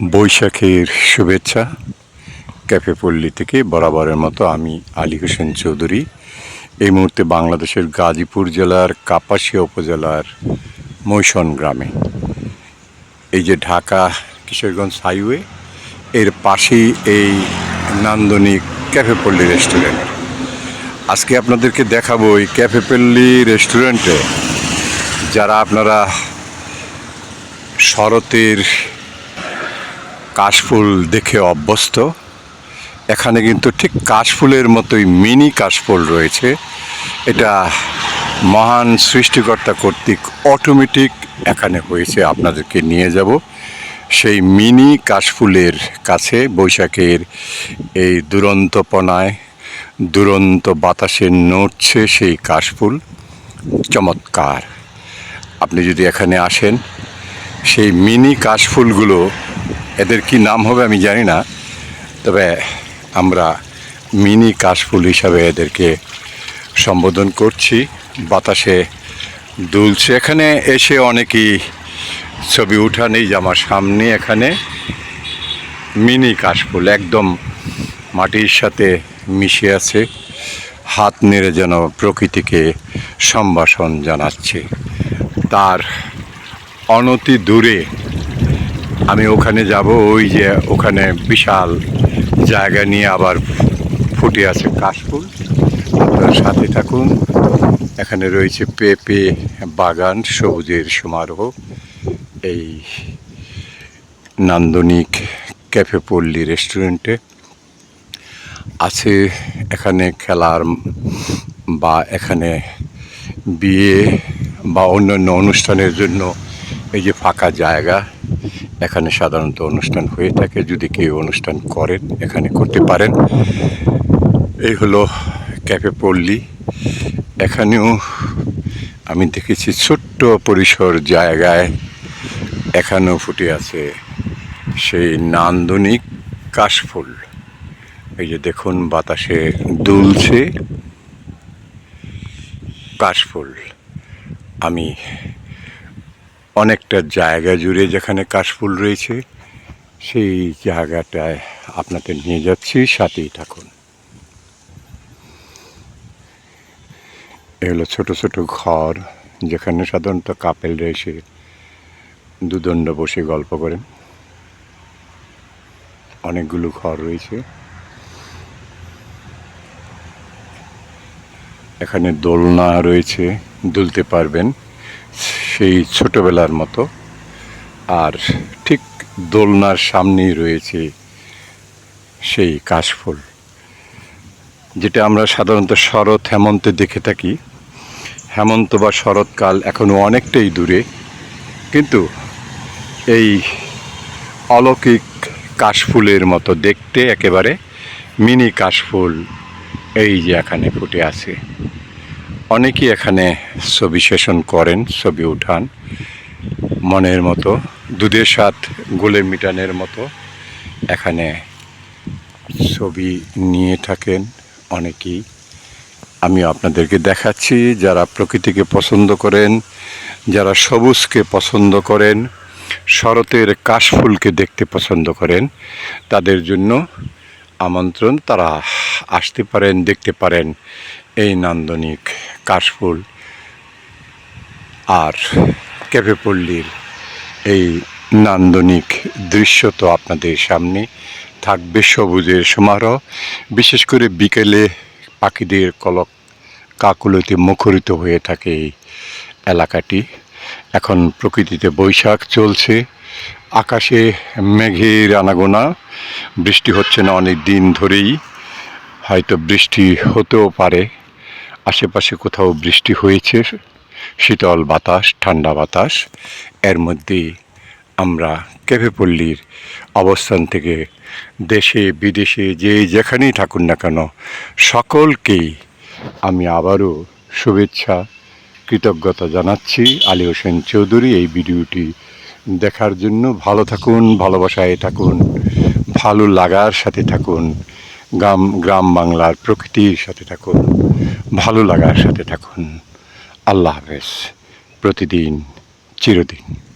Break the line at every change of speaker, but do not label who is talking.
বৈশাখের শুভেচ্ছা ক্যাফে পল্লী থেকে বরাবরের মতো আমি আলী হোসেন চৌধুরী। এই মুহূর্তে বাংলাদেশের গাজীপুর জেলার কাপাসিয়া উপজেলার মৈশন গ্রামে। এই যে ঢাকা কিশোরগঞ্জ হাইওয়ে, এর পাশেই এই নান্দনিক ক্যাফে পল্লী রেস্টুরেন্ট। আজকে আপনাদেরকে দেখাবো এই ক্যাফে পল্লী রেস্টুরেন্টে যারা আপনারা শরতের কাশফুল দেখে অভ্যস্ত। এখানে কিন্তু ঠিক কাশফুলের মতোই মিনি কাশফুল রয়েছে। এটা মহান সৃষ্টিকর্তা কর্তৃক অটোমেটিক এখানে হয়েছে, আপনাদেরকে নিয়ে যাব। সেই মিনি কাশফুলের কাছে বৈশাখের এই দুরন্তপনায়, দুরন্ত বাতাসে নড়ছে সেই কাশফুল। চমৎকার। আপনি যদি এখানে আসেন, সেই মিনি কাশফুলগুলো এদের কি নাম হবে আমি জানি না, তবে আমরা মিনি কাশফুল হিসাবে এদেরকে সম্বোধন করছি। বাতাসে দুলছে। এখানে এসে অনেকেই ছবি উঠান এই যে আমার সামনে এখানে মিনি কাশফুল একদম মাটির সাথে মিশে আছে, হাত নেড়ে যেন প্রকৃতিকে সম্ভাষণ জানাচ্ছে। তার অনতি দূরে আমি ওখানে যাব, ওই যে ওখানে বিশাল জায়গা নিয়ে আবার ফুটে আছে কাশফুল। আপনার সাথে থাকুন। এখানে রয়েছে পেঁপে বাগান, সবুজের সমারোহ। এই নান্দনিক ক্যাফে পল্লী রেস্টুরেন্টে আছে এখানে খেলার বা এখানে বিয়ে বা অন্যান্য অনুষ্ঠানের জন্য এই যে ফাঁকা জায়গা। এখানে সাধারণত অনুষ্ঠান হয়ে থাকে। যদি কেউ অনুষ্ঠান করেন, এখানে করতে পারেন। এই হলো ক্যাফে পল্লী এখানেও আমি দেখেছি ছোট্ট পরিসর জায়গায় এখানেও ফুটে আছে সেই নান্দনিক কাশফুল। এই যে দেখুন, বাতাসে দুলছে কাশফুল। আমি অনেকটা জায়গা জুড়ে যেখানে কাশফুল রয়েছে, সেই জায়গাটায় আপনাদের নিয়ে যাচ্ছি, সাথেই থাকুন। এ হলো ছোট ছোট ঘর, যেখানে সাধারণত কাপেলরা এসে দুদণ্ড বসে গল্প করেন। অনেকগুলো ঘর রয়েছে। এখানে দোলনা রয়েছে, দুলতে পারবেন। সেই ছোটবেলার মতো। আর ঠিক দোলনার সামনেই রয়েছে সেই কাশফুল, যেটা আমরা সাধারণত শরৎ হেমন্তে দেখে থাকি। হেমন্ত বা শরৎকাল এখনও অনেকটাই দূরে, কিন্তু এই অলৌকিক কাশফুলের মতো দেখতে একেবারে মিনি কাশফুল এই যে এখানে ফুটে আছে। অনেকেই এখানে ছবি সেশন করেন, ছবি উঠান, মনের মতো, দুধের স্বাদ গোলে মিটানের মতো এখানে ছবি নিয়ে থাকেন অনেকেই। আমি আপনাদেরকে দেখাচ্ছি, যারা প্রকৃতিকে পছন্দ করেন, যারা সবুজকে পছন্দ করেন, শরতের কাশফুলকে দেখতে পছন্দ করেন, তাদের জন্য আমন্ত্রণ, তারা আসতে পারেন, দেখতে পারেন এই নান্দনিক কাশফুল আর ক্যাফে পল্লীর এই নান্দনিক দৃশ্য তো আপনাদের সামনে থাকবে সবুজের সমারোহ। বিশেষ করে বিকেলে পাখিদের কলক কাকুলতে মুখরিত হয়ে থাকে এই এলাকাটি। এখন প্রকৃতিতে বৈশাখ চলছে। আকাশে মেঘের আনাগোনা। বৃষ্টি হচ্ছে না অনেক দিন ধরেই। হয়তো বৃষ্টি হতেও পারে। আশেপাশে কোথাও বৃষ্টি হয়েছে, শীতল বাতাস, ঠান্ডা বাতাস, এর মধ্যেই আমরা কেভেপল্লীর অবস্থান থেকে দেশে, বিদেশে যে যেখানেই থাকুন না কেন, সকলকেই আমি আবারও শুভেচ্ছা, কৃতজ্ঞতা জানাচ্ছি। আলী হোসেন চৌধুরী এই ভিডিওটি দেখার জন্য ভালো থাকুন, ভালোবাসায় থাকুন, ভালো লাগার সাথে থাকুন। গ্রাম গ্রাম বাংলার প্রকৃতির সাথে থাকুন ভালো লাগার সাথে থাকুন। আল্লাহ হাফেজ প্রতিদিন চিরদিন।